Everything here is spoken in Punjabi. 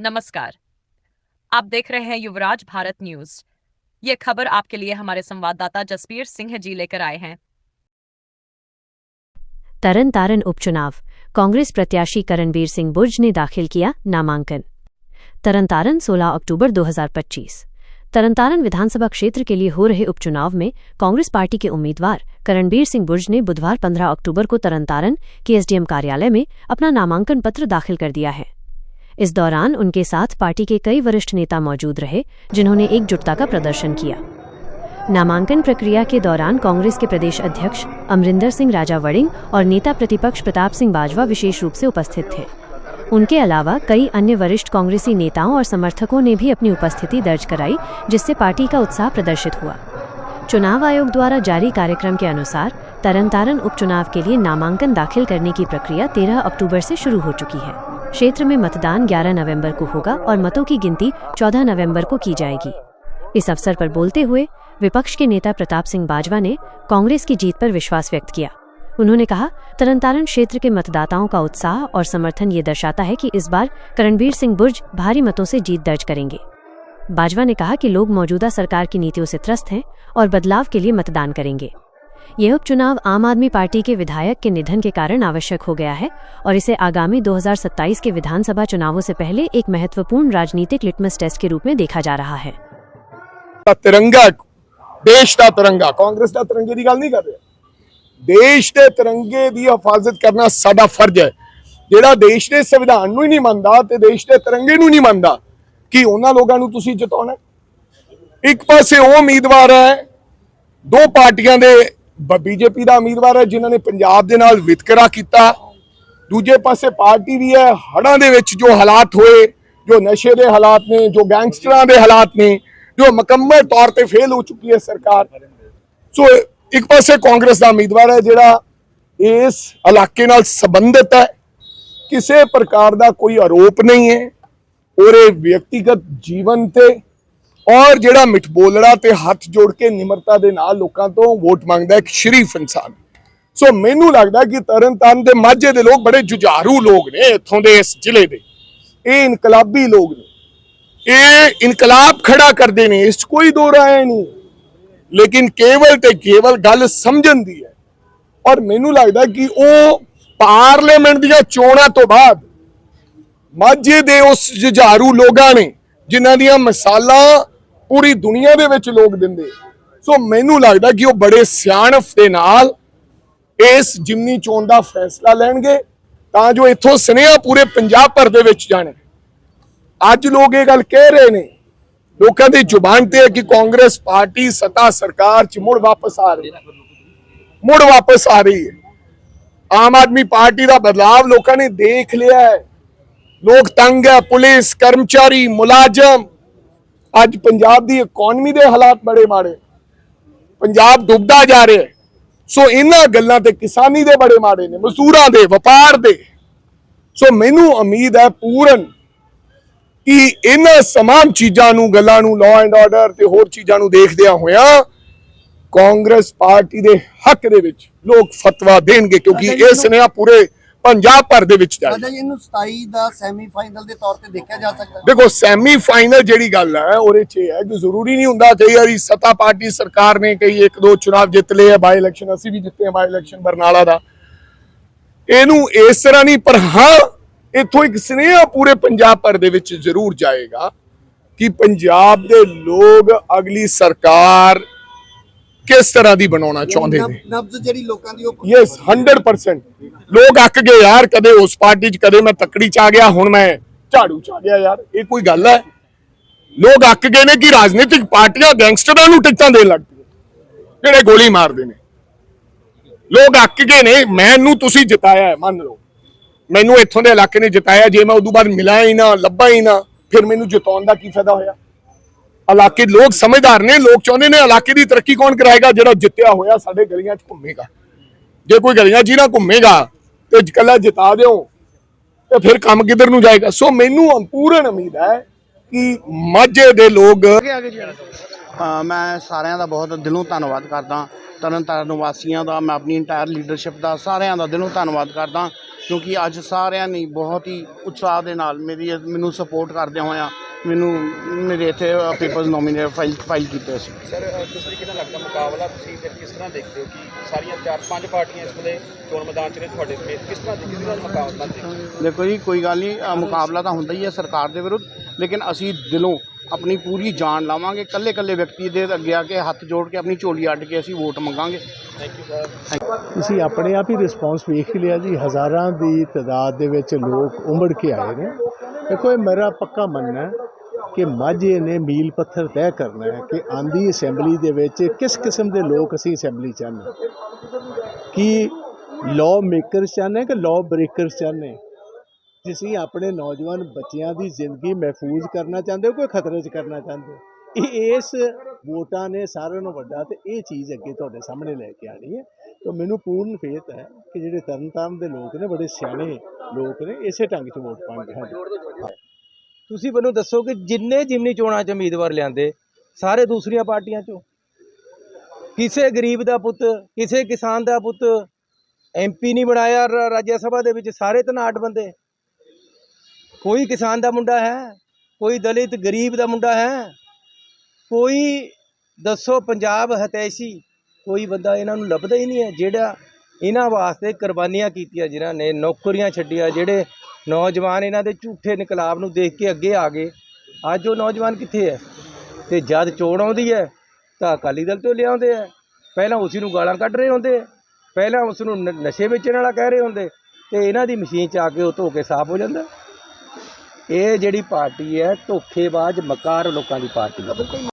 नमस्कार। आप देख रहे हैं युवराज भारत न्यूज़। ये खबर आपके लिए हमारे संवाददाता जसबीर सिंह जी लेकर आए हैं। तरन तारन उपचुनाव। कांग्रेस प्रत्याशी करणबीर सिंह बुर्ज ने दाखिल किया नामांकन। तरनतारन 16 अक्टूबर 2025 तरनतारन विधानसभा क्षेत्र के लिए हो रहे उपचुनाव में कांग्रेस पार्टी के उम्मीदवार करणबीर सिंह बुर्ज ने बुधवार 15 अक्टूबर को तरनतारन के एसडीएम कार्यालय में अपना नामांकन पत्र दाखिल कर दिया है। इस दौरान उनके साथ पार्टी के कई वरिष्ठ नेता मौजूद रहे, जिन्होंने एकजुटता का प्रदर्शन किया। नामांकन प्रक्रिया के दौरान कांग्रेस के प्रदेश अध्यक्ष अमरिंदर सिंह राजा वड़िंग और नेता प्रतिपक्ष प्रताप सिंह बाजवा विशेष रूप से उपस्थित थे। उनके अलावा कई अन्य वरिष्ठ कांग्रेसी नेताओं और समर्थकों ने भी अपनी उपस्थिति दर्ज कराई, जिससे पार्टी का उत्साह प्रदर्शित हुआ। चुनाव आयोग द्वारा जारी कार्यक्रम के अनुसार तरनतारन उपचुनाव के लिए नामांकन दाखिल करने की प्रक्रिया 13 अक्टूबर से शुरू हो चुकी है। क्षेत्र में मतदान 11 नवंबर को होगा और मतों की गिनती 14 नवंबर को की जाएगी। इस अवसर पर बोलते हुए विपक्ष के नेता प्रताप सिंह बाजवा ने कांग्रेस की जीत पर विश्वास व्यक्त किया। उन्होंने कहा तरनतारन क्षेत्र के मतदाताओं का उत्साह और समर्थन ये दर्शाता है कि इस बार करणबीर सिंह बुर्ज भारी मतों से जीत दर्ज करेंगे। बाजवा ने कहा कि लोग मौजूदा सरकार की नीतियों से त्रस्त हैं और बदलाव के लिए मतदान करेंगे। यह उपचुनाव आम आदमी पार्टी के विधायक के निधन के कारण आवश्यक हो गया है और इसे आगामी 2027 के विधानसभा चुनावों से पहले एक महत्वपूर्ण राजनीतिक लिटमस टेस्ट के रूप में देखा जा रहा है ਦਾ ਤਿਰੰਗਾ ਦੇਸ਼ ਦਾ ਤਿਰੰਗਾ ਕਾਂਗਰਸ ਦਾ ਤਿਰੰਗੇ ਦੀ ਗੱਲ ਨਹੀਂ ਕਰ ਰਿਹਾ ਦੇਸ਼ ਦੇ ਤਿਰੰਗੇ ਦੀ ਹਿਫਾਜ਼ਤ ਕਰਨਾ ਸਾਡਾ ਫਰਜ਼ ਹੈ ਜਿਹੜਾ ਦੇਸ਼ ਦੇ ਸੰਵਿਧਾਨ ਨੂੰ ਹੀ ਨਹੀਂ ਮੰਨਦਾ ਤੇ ਦੇਸ਼ ਦੇ ਤਿਰੰਗੇ ਨੂੰ ਨਹੀਂ ਮੰਨਦਾ ਕਿ ਉਹਨਾਂ ਲੋਕਾਂ ਨੂੰ ਤੁਸੀਂ ਜਿਤਾਉਣਾ ਹੈ? ਇੱਕ ਪਾਸੇ ਉਹ ਉਮੀਦਵਾਰ ਹੈ ਦੋ ਪਾਰਟੀਆਂ ਦੇ ਬੀਜੇਪੀ ਦਾ ਉਮੀਦਵਾਰ ਹੈ, ਜਿਨ੍ਹਾਂ ਨੇ ਪੰਜਾਬ ਦੇ ਨਾਲ ਵਿਤਕਰਾ ਕੀਤਾ। ਦੂਜੇ ਪਾਸੇ ਪਾਰਟੀ ਵੀ ਹੈ ਹੜਾਂ ਦੇ ਵਿੱਚ ਜੋ ਹਾਲਾਤ ਹੋਏ, ਜੋ ਨਸ਼ੇ ਦੇ ਹਾਲਾਤ ਨੇ, ਜੋ ਗੈਂਗਸਟਰਾਂ ਦੇ ਹਾਲਾਤ ਨੇ, ਜੋ ਮੁਕੰਮਲ ਤੌਰ ਤੇ ਫੇਲ ਹੋ ਚੁੱਕੀ ਹੈ ਸਰਕਾਰ। ਸੋ, ਇੱਕ ਪਾਸੇ ਕਾਂਗਰਸ ਦਾ ਉਮੀਦਵਾਰ ਹੈ, ਜਿਹੜਾ ਇਸ ਇਲਾਕੇ ਨਾਲ ਸੰਬੰਧਿਤ ਹੈ। ਕਿਸੇ ਪ੍ਰਕਾਰ ਦਾ ਕੋਈ ਆਰੋਪ ਨਹੀਂ ਹੈ। ਉਹਦੇ ਵਿਅਕਤੀਗਤ ਜੀਵਨ ਤੇ ਔਰ ਜਿਹੜਾ ਮਿੱਠ ਬੋਲੜਾ ਤੇ ਹੱਥ ਜੋੜ ਕੇ ਨਿਮਰਤਾ ਦੇ ਨਾਲ ਲੋਕਾਂ ਤੋਂ ਵੋਟ ਮੰਗਦਾ ਇੱਕ ਸ਼ਰੀਫ ਇਨਸਾਨ। ਸੋ ਮੈਨੂੰ ਲੱਗਦਾ ਕਿ ਤਰਨਤਾਰਨ ਦੇ ਮਾਝੇ ਦੇ ਲੋਕ ਬੜੇ ਜੁਝਾਰੂ ਲੋਕ ਨੇ ਇੱਥੋਂ ਦੇ ਇਸ ਜ਼ਿਲ੍ਹੇ ਦੇ। ਇਹ ਇਨਕਲਾਬੀ ਲੋਕ ਨੇ। ਇਹ ਇਨਕਲਾਬ ਖੜਾ ਕਰਦੇ ਨੇ, ਇਸ 'ਚ ਕੋਈ ਦੋ ਰਾਏ ਨਹੀਂ। ਲੇਕਿਨ ਕੇਵਲ ਤੇ ਕੇਵਲ ਗੱਲ ਸਮਝਣ ਦੀ ਹੈ। ਔਰ ਮੈਨੂੰ ਲੱਗਦਾ ਕਿ ਉਹ ਪਾਰਲੀਮੈਂਟ ਦੀਆਂ ਚੋਣਾਂ ਤੋਂ ਬਾਅਦ ਮਾਝੇ ਦੇ ਉਸ ਜੁਝਾਰੂ ਲੋਕਾਂ ਨੇ ਜਿਨ੍ਹਾਂ ਦੀਆਂ ਮਿਸਾਲਾਂ ਪੂਰੀ ਦੁਨੀਆ ਦੇ ਵਿੱਚ ਲੋਕ ਦਿੰਦੇ। ਸੋ ਮੈਨੂੰ ਲੱਗਦਾ ਕਿ ਉਹ ਬੜੇ ਸਿਆਣਪ ਦੇ ਨਾਲ ਇਸ ਜਿਮਨੀ ਚੋਣ ਦਾ ਫੈਸਲਾ ਲੈਣਗੇ, ਤਾਂ ਜੋ ਇੱਥੋਂ ਸੁਨੇਹਾ ਪੂਰੇ ਪੰਜਾਬ ਭਰ ਦੇ ਵਿੱਚ ਜਾਣ। ਅੱਜ ਲੋਕ ਇਹ ਗੱਲ ਕਹਿ ਰਹੇ ਨੇ, ਲੋਕਾਂ ਦੀ ਜ਼ੁਬਾਨ ਤੇ ਹੈ ਕਿ ਕਾਂਗਰਸ ਪਾਰਟੀ ਸੱਤਾ ਸਰਕਾਰ ਚ ਮੁੜ ਵਾਪਸ ਆ ਰਹੀ ਹੈ। ਮੁੜ ਵਾਪਸ ਆ ਰਹੀ ਹੈ। ਆਮ ਆਦਮੀ ਪਾਰਟੀ ਦਾ ਬਦਲਾਵ ਲੋਕਾਂ ਨੇ ਦੇਖ ਲਿਆ ਹੈ। ਲੋਕ ਤੰਗ ਹੈ ਪੁਲਿਸ ਕਰਮਚਾਰੀ ਮੁਲਾਜ਼ਮ। ਅੱਜ ਪੰਜਾਬ ਦੀ ਇਕਨੋਮੀ ਦੇ ਹਾਲਾਤ ਬੜੇ ਮਾੜੇ। ਪੰਜਾਬ ਡੁੱਬਦਾ ਜਾ ਰਿਹਾ ਸੋ ਇਹਨਾਂ ਗੱਲਾਂ ਤੇ ਕਿਸਾਨੀ ਦੇ ਬੜੇ ਮਾੜੇ ਨੇ ਮਜ਼ਦੂਰਾਂ ਦੇ ਵਪਾਰ ਦੇ। ਸੋ ਮੈਨੂੰ ਉਮੀਦ ਹੈ ਪੂਰਨ ਕਿ ਇਹਨਾਂ ਸਮਾਨ ਚੀਜ਼ਾਂ ਨੂੰ ਗੱਲਾਂ ਨੂੰ ਲਾਅ ਐਂਡ ਆਰਡਰ ਤੇ ਹੋਰ ਚੀਜ਼ਾਂ ਨੂੰ ਦੇਖਦਿਆਂ ਹੋਇਆਂ ਕਾਂਗਰਸ ਪਾਰਟੀ ਦੇ ਹੱਕ ਦੇ ਵਿੱਚ ਲੋਕ ਫਤਵਾ ਦੇਣਗੇ ਕਿਉਂਕਿ ਇਹ ਸੁਨੇਹਾ ਪੂਰੇ ਪੰਜਾਬ ਭਰ ਦੇ ਵਿੱਚ ਜਾਏਗਾ ਜੀ ਇਹਨੂੰ 27 ਦਾ ਸੈਮੀਫਾਈਨਲ ਦੇ ਤੌਰ ਤੇ ਦੇਖਿਆ ਜਾ ਸਕਦਾ। ਦੇਖੋ ਸੈਮੀ ਫਾਈਨਲ ਜਿਹੜੀ ਗੱਲ ਹੈ ਉਹਦੇ 'ਚ ਹੈ ਕਿ ਜ਼ਰੂਰੀ ਨਹੀਂ ਹੁੰਦਾ ਕਈ ਵਾਰੀ ਸੱਤਾ ਪਾਰਟੀ ਸਰਕਾਰ ਨੇ ਕਈ ਇੱਕ ਦੋ ਚੁਣਾਵ ਜਿੱਤ ਲਏ ਆ ਬਾਈ ਇਲੈਕਸ਼ਨ ਅਸੀਂ ਵੀ ਜਿੱਤੇ ਆ ਬਾਈ ਇਲੈਕਸ਼ਨ ਬਰਨਾਲਾ ਦਾ। ਇਹਨੂੰ ਇਸ ਤਰ੍ਹਾਂ ਨਹੀਂ ਪਰ ਹਾਂ ਇੱਥੋਂ ਇੱਕ ਸੁਨੇਹਾ ਪੂਰੇ ਪੰਜਾਬ ਭਰ ਦੇ ਵਿੱਚ ਜ਼ਰੂਰ ਜਾਏਗਾ ਕਿ ਪੰਜਾਬ ਦੇ ਲੋਕ ਅਗਲੀ ਸਰਕਾਰ ਕਿਸ ਤਰ੍ਹਾਂ ਦੀ ਬਣਾਉਣਾ ਚਾਹੁੰਦੇ ਨੇ। ਨਬ- ਨਬਜ਼ ਜਿਹੜੀ ਲੋਕਾਂ ਦੀ ਉਹ ਯੈਸ 100% ਲੋਕ ਅੱਕ ਗਏ ਯਾਰ, ਕਦੇ ਉਸ ਪਾਰਟੀ 'ਚ, ਕਦੇ ਮੈਂ ਤੱਕੜੀ 'ਚ ਆ ਗਿਆ, ਹੁਣ ਮੈਂ ਝਾੜੂ 'ਚ ਆ ਗਿਆ ਯਾਰ, ਇਹ ਕੋਈ ਗੱਲ ਹੈ? ਲੋਕ ਅੱਕ ਗਏ ਨੇ ਕਿ ਰਾਜਨੀਤਿਕ ਪਾਰਟੀਆਂ ਗੈਂਗਸਟਰਾਂ ਨੂੰ ਟਿਕਟਾਂ ਦੇਣ ਲੱਗ ਪਈਆਂ, ਜਿਹੜੇ ਗੋਲੀ ਮਾਰਦੇ ਨੇ। ਲੋਕ ਅੱਕ ਗਏ ਨੇ, ਮੈਨੂੰ ਤੁਸੀਂ ਜਿਤਾਇਆ ਮੰਨ ਲਓ। ਮੈਨੂੰ ਇੱਥੋਂ ਦੇ ਇਲਾਕੇ ਨੇ ਜਿਤਾਇਆ, ਜੇ ਮੈਂ ਉਦੋਂ ਬਾਅਦ ਮਿਲਿਆ ਹੀ ਨਾ, ਲੱਭਾਂ ਹੀ ਨਾ, ਫਿਰ ਮੈਨੂੰ ਜਿਤਾਉਣ ਦਾ ਕੀ ਫਾਇਦਾ ਹੋਇਆ? ਇਲਾਕੇ ਲੋਕ ਸਮਝਦਾਰ ਨੇ, ਲੋਕ ਚਾਹੁੰਦੇ ਨੇ ਇਲਾਕੇ ਦੀ ਤਰੱਕੀ ਕੌਣ ਕਰਾਏਗਾ, ਜਿਹੜਾ ਜਿੱਤਿਆ ਹੋਇਆ ਸਾਡੇ ਗਲੀਆਂ 'ਚ ਘੁੰਮੇਗਾ। ਜੇ ਕੋਈ ਗਲੀਆਂ 'ਚ ਹੀ ਨਾ ਘੁੰਮੇਗਾ ਤੇ ਇਕੱਲਾ ਜਿਤਾ ਦਿਓ ਤੇ ਫਿਰ ਕੰਮ ਕਿੱਧਰ ਨੂੰ ਜਾਏਗਾ? ਸੋ ਮੈਨੂੰ ਪੂਰਨ ਉਮੀਦ ਹੈ ਕਿ ਮਾਝੇ ਦੇ ਲੋਕ ਮੈਂ ਸਾਰਿਆਂ ਦਾ ਬਹੁਤ ਦਿਲੋਂ ਧੰਨਵਾਦ ਕਰਦਾ। ਤਰਨਤਾਰਨ ਵਾਸੀਆਂ ਦਾ ਮੈਂ ਆਪਣੀ ਇੰਟਾਇਰ ਲੀਡਰਸ਼ਿਪ ਦਾ ਸਾਰਿਆਂ ਦਾ ਦਿਲੋਂ ਧੰਨਵਾਦ ਕਰਦਾ। ਕਿਉਂਕਿ ਅੱਜ ਸਾਰਿਆਂ ਨੇ ਬਹੁਤ ਹੀ ਉਤਸ਼ਾਹ ਦੇ ਨਾਲ ਮੇਰੀ ਮੈਨੂੰ ਸਪੋਰਟ ਕਰਦੇ ਹੋਇਆ ਮੈਨੂੰ ਮੇਰੇ ਇੱਥੇ ਪੇਪਰਸ ਨੋਮੀਨੇਟ ਫਾਈਲ ਫਾਈਲ ਕੀਤੇ ਸੀ। ਸਰ ਕਿਸ ਤਰੀਕੇ ਨਾਲ ਲੱਗਦਾ ਮੁਕਾਬਲਾ ਤੁਸੀਂ ਫਿਰ ਕਿਸ ਤਰ੍ਹਾਂ ਦੇਖਦੇ ਹੋ ਕਿ ਸਾਰੀਆਂ ਚਾਰ ਪੰਜ ਪਾਰਟੀਆਂ ਇਸ ਵੇਲੇ ਚੋਣ ਮੈਦਾਨ 'ਚ ਨੇ ਤੁਹਾਡੇ ਸਮੇਤ ਕਿਸ ਤਰ੍ਹਾਂ ਕਿਸ ਤਰ੍ਹਾਂ ਦਾ ਮੁਕਾਬਲਾ ਦੇਖਦੇ ਹੋ? ਦੇਖੋ ਜੀ ਕੋਈ ਗੱਲ ਨਹੀਂ ਅ, ਮੁਕਾਬਲਾ ਤਾਂ ਹੁੰਦਾ ਹੀ ਹੈ ਸਰਕਾਰ ਦੇ ਵਿਰੁੱਧ ਲੇਕਿਨ ਅਸੀਂ ਦਿਲੋਂ ਆਪਣੀ ਪੂਰੀ ਜਾਨ ਲਾਵਾਂਗੇ ਕੱਲੇ ਕੱਲੇ ਵਿਅਕਤੀ ਦੇ ਅੱਗੇ ਆ ਕੇ ਹੱਥ ਜੋੜ ਕੇ ਆਪਣੀ ਝੋਲੀ ਅੱਡ ਕੇ ਅਸੀਂ ਵੋਟ ਮੰਗਾਂਗੇ। ਥੈਂਕ ਯੂ ਸਰ ਤੁਸੀਂ ਆਪਣੇ ਆਪ ਹੀ ਰਿਸਪੌਂਸ ਵੇਖ ਲਿਆ ਜੀ ਹਜ਼ਾਰਾਂ ਦੀ ਤਾਦਾਦ ਦੇ ਵਿੱਚ ਲੋਕ ਉਮੜ ਕੇ ਆਏ ਨੇ। ਦੇਖੋ, ਇਹ ਮੇਰਾ ਪੱਕਾ ਮੰਨਣਾ ਹੈ ਕਿ ਮਾਝੇ ਨੇ ਮੀਲ ਪੱਥਰ ਤੈਅ ਕਰਨਾ ਹੈ ਕਿ ਆਂਦੀ ਅਸੈਂਬਲੀ ਦੇ ਵਿੱਚ ਕਿਸ ਕਿਸਮ ਦੇ ਲੋਕ ਅਸੀਂ ਅਸੈਂਬਲੀ ਚਾਹੁੰਦੇ ਹਾਂ। ਕੀ ਲਾਅ ਮੇਕਰਸ ਚਾਹੁੰਦੇ ਕਿ ਲਾਅ ਬ੍ਰੇਕਰਸ ਚਾਹੁੰਦੇ ਹਾਂ? ਤੁਸੀਂ ਆਪਣੇ ਨੌਜਵਾਨ ਬੱਚਿਆਂ ਦੀ ਜ਼ਿੰਦਗੀ ਮਹਿਫੂਜ਼ ਕਰਨਾ ਚਾਹੁੰਦੇ ਹੋ, ਕੋਈ ਖਤਰੇ 'ਚ ਕਰਨਾ ਚਾਹੁੰਦੇ ਹੋ ਇਸ ਵੋਟਾਂ ਨੇ ਸਾਰਿਆਂ ਨੂੰ ਵੱਡਾ ਤੇ ਇਹ ਚੀਜ਼ ਅੱਗੇ ਤੁਹਾਡੇ ਸਾਹਮਣੇ ਲੈ ਕੇ ਆਣੀ ਹੈ। ਤਾਂ ਮੈਨੂੰ ਪੂਰਨ ਫੇਤ ਹੈ ਕਿ ਜਿਹੜੇ ਤਰਨਤਾਰਨ ਦੇ ਲੋਕ ਨੇ, ਬੜੇ ਸਿਆਣੇ ਲੋਕ ਨੇ, ਇਸੇ ਢੰਗ 'ਚ ਵੋਟ ਪਾਣਗੇ ਤੁਸੀਂ ਮੈਨੂੰ ਦੱਸੋ ਕਿ ਜਿੰਨੇ ਜਿਮਨੀ ਚੋਣਾਂ 'ਚ ਉਮੀਦਵਾਰ ਲਿਆਂਦੇ, ਸਾਰੇ ਦੂਸਰੀਆਂ ਪਾਰਟੀਆਂ 'ਚੋਂ? ਕਿਸੇ ਗਰੀਬ ਦਾ ਪੁੱਤ, ਕਿਸੇ ਕਿਸਾਨ ਦਾ ਪੁੱਤ ਐਮਪੀ ਨਹੀਂ ਬਣਾਇਆ ਰ- ਰਾਜ ਸਭਾ ਦੇ ਵਿੱਚ, ਸਾਰੇ ਧਨਾਟ ਬੰਦੇ। ਕੋਈ ਕਿਸਾਨ ਦਾ ਮੁੰਡਾ ਹੈ, ਕੋਈ ਦਲਿਤ ਗਰੀਬ ਦਾ ਮੁੰਡਾ ਹੈ ਕੋਈ ਦੱਸੋ ਪੰਜਾਬ ਹਤੈਸ਼ੀ, ਕੋਈ ਬੰਦਾ ਇਹਨਾਂ ਨੂੰ ਲੱਭਦਾ ਹੀ ਨਹੀਂ ਹੈ, ਜਿਹੜਾ ਇਹਨਾਂ ਵਾਸਤੇ ਕੁਰਬਾਨੀਆਂ ਕੀਤੀਆਂ, ਜਿਨ੍ਹਾਂ ਨੇ ਨੌਕਰੀਆਂ ਛੱਡੀਆਂ, ਜਿਹੜੇ ਨੌਜਵਾਨ ਇਹਨਾਂ ਦੇ ਝੂਠੇ ਨਿਕਲਾਬ ਨੂੰ ਦੇਖ ਕੇ ਅੱਗੇ ਆ ਗਏ। ਅੱਜ ਉਹ ਨੌਜਵਾਨ ਕਿੱਥੇ ਹੈ? ਤੇ ਜਦ ਚੋਣ ਆਉਂਦੀ ਹੈ, ਤਾਂ ਅਕਾਲੀ ਦਲ ਤੋਂ ਲਿਆਉਂਦੇ ਆ ਪਹਿਲਾਂ ਉਸ ਨੂੰ ਗਾਲਾਂ ਕੱਢ ਰਹੇ ਹੁੰਦੇ ਪਹਿਲਾਂ ਉਸ ਨੂੰ ਨ- ਨਸ਼ੇ ਵੇਚਣ ਵਾਲਾ ਕਹਿ ਰਹੇ ਹੁੰਦੇ ਤੇ ਇਹਨਾਂ ਦੀ ਮਸ਼ੀਨ 'ਚ ਆ ਕੇ ਉਹ ਧੋ ਕੇ ਸਾਫ਼ ਹੋ ਜਾਂਦਾ ਇਹ ਜਿਹੜੀ ਪਾਰਟੀ ਹੈ, ਧੋਖੇਬਾਜ਼ ਮਕਾਰ ਲੋਕਾਂ ਦੀ ਪਾਰਟੀ ਹੈ।